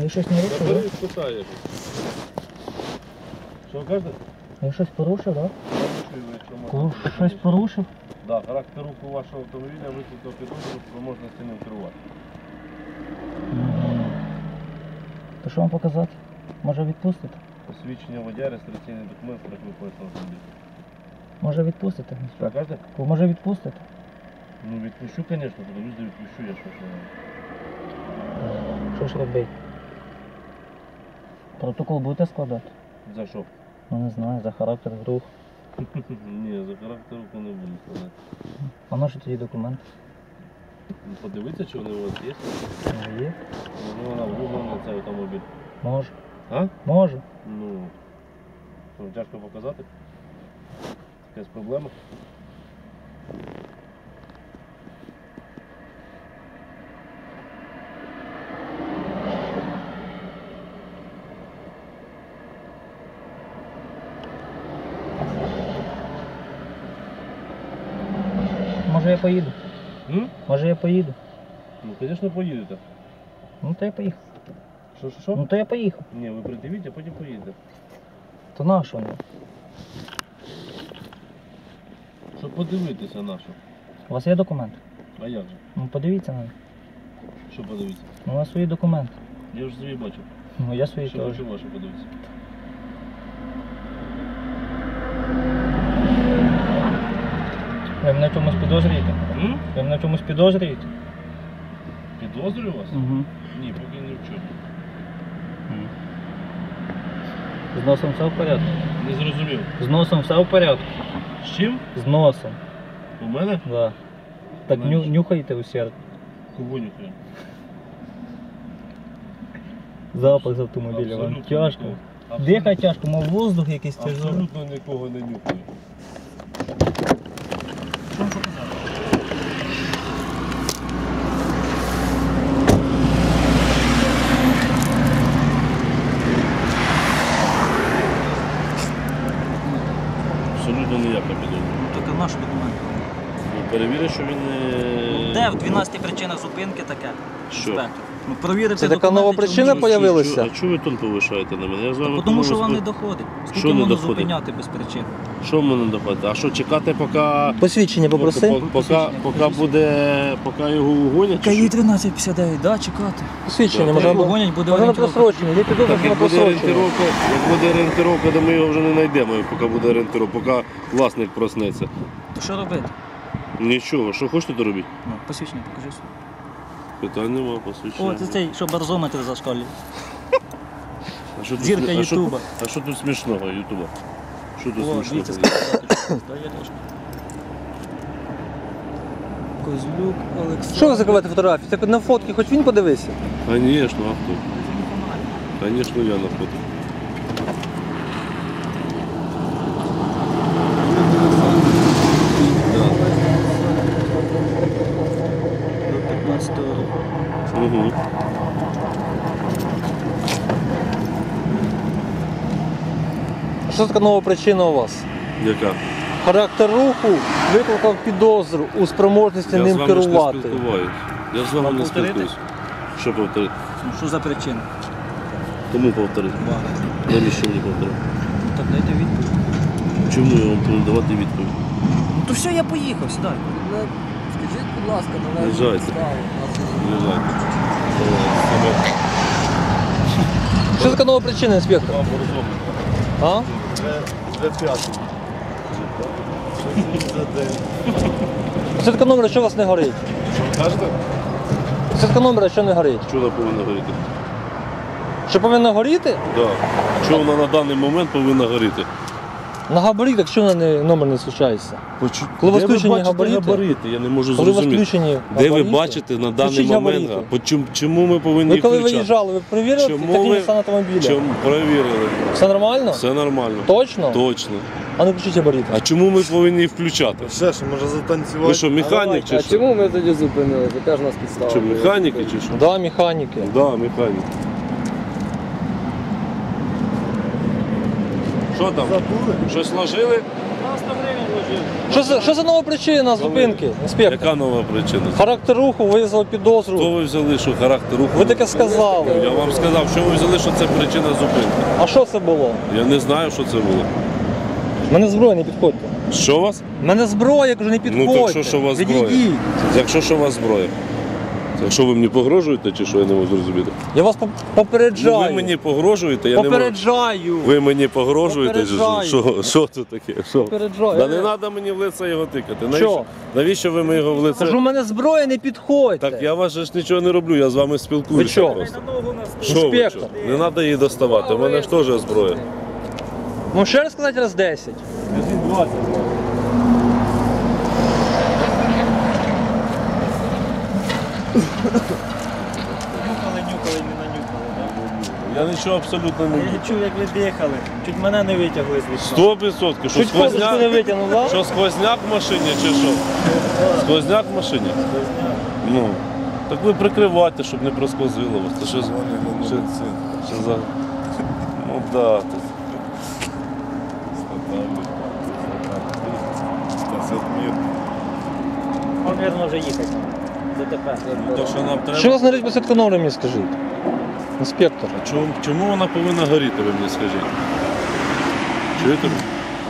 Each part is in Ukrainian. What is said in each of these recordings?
А я щось не Та рушив, да? і. Що кажете? А я щось порушив, да? Якщо можна. Щось порушив? Да, характер руху вашого автомобіля викликав підозру спроможності не керувати. То що вам показати? Може відпустити? Посвідчення водія, реєстраційний документ, страховий пояс на автомобіль. Може відпустити? Що кажете? Ви може відпустити? Ну відпущу, звісно, подивлюсь, да відпущу, я що ж. Що ж робити? Протокол будете складати? За що? Ну не знаю, за характер рух. Ні, за характер руху не буду сказати. А на що тоді документ? Ну, Подивіться, чи вони у вас є. Ну, Є. Ну, вона вугла на цей автомобіль. Може. А? Може. Ну, що, тяжко показати? Якась проблема? Може я поїду. М? Може я поїду. Ну, звісно, поїдете. Ну то я поїхав. Що, що, що? Ну то я поїхав. Ні, ви придивіть, а потім поїдете. То на що мені? Щоб подивитися на що. У вас є документ? А як же? Ну подивіться на них. Що подивитися? Ну, у вас свої документи. Я вже свої бачу. Ну я свої Що теж. бачу ваші подивитися. Ви мене в чомусь підозрюєте? М? Ви мене в чомусь підозрюєте? Підозрюю вас? Угу. Ні, поки ні в чому. З носом все в порядку. Не зрозумів. З носом все в порядку. З чим? З носом. У мене? Да. Так ню, Знаєш. нюхаєте усердно. Кого нюхаю? Запах з автомобіля. Вам Абсолютно тяжко. нікого. Абсолютно- Дихай тяжко, мов воздух якийсь тяжелий. Абсолютно нікого не нюхаю. Абсолютно ніяка підозра. Так а наш документ. Ну, перевіри, що він не... Де в 12 причинах зупинки таке? Що? Інспектор. Ну провірити Це така нова чи причина ні. появилася? А чого ви тон повишаєте на мене? Я з вами Та Тому що вам не доходить. Що Скільки не можна доходить? зупиняти без причин? Що в мене доходить? А що, чекати, поки... Посвідчення попроси. Поки, поки, поки буде, поки його угонять? чи що? 1359, да, чекати. Посвідчення, може, Його або- гонять, буде може на орієнтировка. просрочення. Є підозра Так на як буде просрочення. орієнтировка, як буде орієнтировка, то ми його вже не знайдемо, поки буде орієнтировка, поки власник проснеться. То що робити? Нічого, що хочете, то робіть? Ну, посвідчення покажи. Питань нема, О, посвідчення. це цей, що барзометр зашкалює. А що тут зірка смі- а що- Ютуба. А що тут смішного, Ютуба? Що тут О, смішного? скільки. Дає трошки. Козлюк Олександр. Що ви закриваєте фотографії? Так на фотки, хоч він подивися. Конечно, а хто? Конечно, я на фото. До 15 року. Угу. А що така нова причина у вас? Яка? Характер руху викликав підозру у спроможності Я з ним вами ж не керувати. спілкуваюсь. Я з вами Вам не повторити? спілкуюсь. Що повторити? Ну, що за причина? Кому повторити? Багато. Навіщо мені повторити? Ну, так дайте відповідь. Чому я вам повинен давати відповідь? Ну то все, я поїхав, сідай. Скажіть, будь ласка, на Лежайте. підставу. Що така нова причина, інспектор? А? Вже п'ятий. Що така номера, що у вас не горить? Що кажете? Така номера, що не горить? Що вона повинна горіти? Що повинна горіти? Да. Що вона на даний момент повинна горіти? На габаритах що на не- номер не случається? Почу... Коли у вас Де ви включені бачите габарити? габарити? Я не можу Коли у вас зрозуміти. включені Де ви габарити? бачите на даний Включіть момент? габарити. а, по чому- Чому ми повинні Ви коли включати? виїжджали, ви перевірили Чому технічний ви- стан автомобіля? Чому перевірили? Все нормально? Все нормально. Точно? Точно. А ну включіть габарити. А чому ми повинні їх включати? Ще що, може затанцювати? Ви що, механік чи А що? чому ми тоді зупинилися? Яка ж у нас підстава? Що, механіки чи що? Да, механіки. Да, механік. Що там? Щось ложили? Що за, що за нова причина зупинки, інспектор? Яка нова причина? Характер руху визвав Хто підозру. ви взяли, що характер руху? Ви таке сказали. Я вам сказав, що ви взяли, що це причина зупинки. А що це було? Я не знаю, що це було. У мене зброя, не підходьте. Що у вас? У мене зброя, кажу, не підходьте. Ну так що, що у вас зброя? Відійдіть. Якщо що у вас зброя? Якщо ви мені погрожуєте, чи що я не можу зрозуміти? Я вас попереджаю. Ну, ви мені погрожуєте, я не можу. Попереджаю. Ви мені погрожуєте? Що, що, що це таке? Що? Попереджаю. Да не треба мені в лице його тикати. Навіщо, Що? навіщо ви мені його в лице? Кажу, у мене зброя, не підходьте. Так я вас же ж нічого не роблю, я з вами спілкуюся. Ви що? просто. Що ви Інспектор. що? Не треба її доставати, у мене ж теж зброя. Ну ще раз сказати раз 10. Нюхали, нюхали, не нанюхали? Я нічого абсолютно не Я чув, як ви дихали. Чуть мене не витягли з вікна. Сто відсотків. Що Чуть позичку не сквозняк? витягнув? Що сквозняк в машині чи що? Сквозняк в машині? Ну. Так ви прикривайте, щоб не просквозило вас. Це що, з- що, що за. Ну да. це- Он, мабуть, вже їхати. ДТП. То, що нам треба. Що вас на посвідку номер мені скажіть? Інспектор. Чому, чому вона повинна горіти, ви мені скажіть? Чуєте? мене?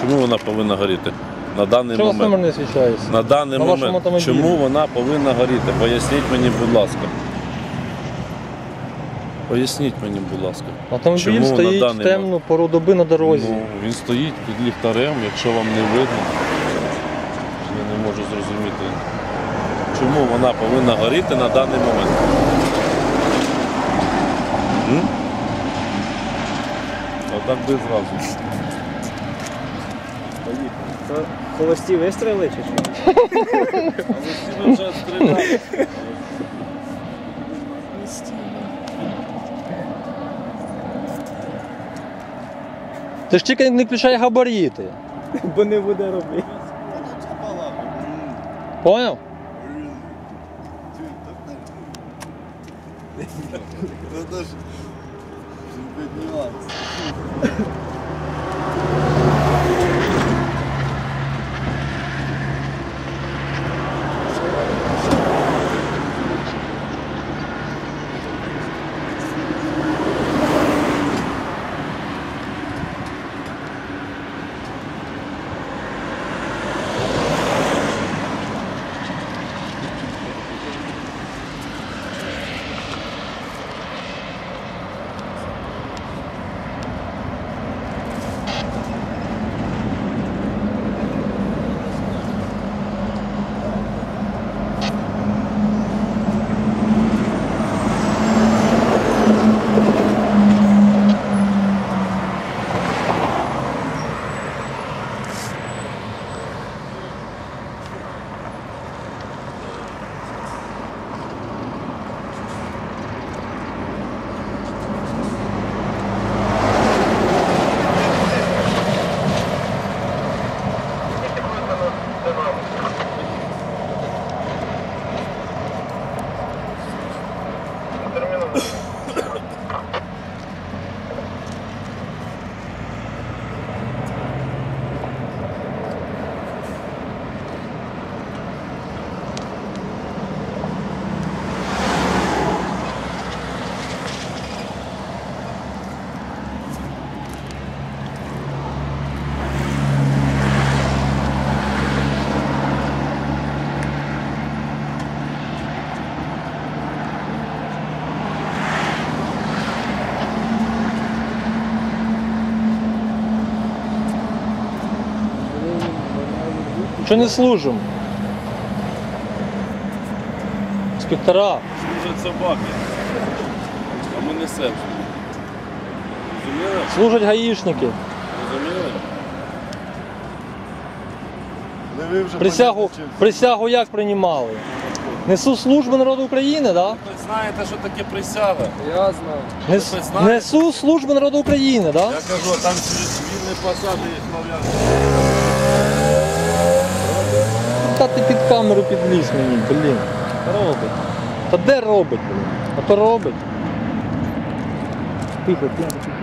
Чому вона повинна горіти? На даний Що у вас номер момент. не освічається? На даний На вашому момент. автомобілі. Чому вона повинна горіти? Поясніть мені, будь ласка. Поясніть мені, будь ласка. Автомобіль Чому на стоїть в даний темну пору доби на дорозі. Ну, він стоїть під ліхтарем, якщо вам не видно. Я не можу зрозуміти. Чому вона повинна горіти на даний момент? Отак би зразу. Холості вистріли чи що? Ви вже стріляли. Ти ж тільки не включай габаріти. Бо не буде робити. Поняв? Это же... Поднималось. Що не служимо? Інспектора. Служать собаки. А ми несемо. Розуміли? Служать гаїшники. Розуміли? Присягу, присягу як приймали? Несу службу народу України, да? Ви знаєте, що таке присяга? Я знаю. Нес, знаєте? несу службу народу України, да? Я кажу, там вільні посади їх нав'язують. Та ти під камеру підліз мені, блін. Робить. Та де робить, блін? А то робить. Тихо, тихо.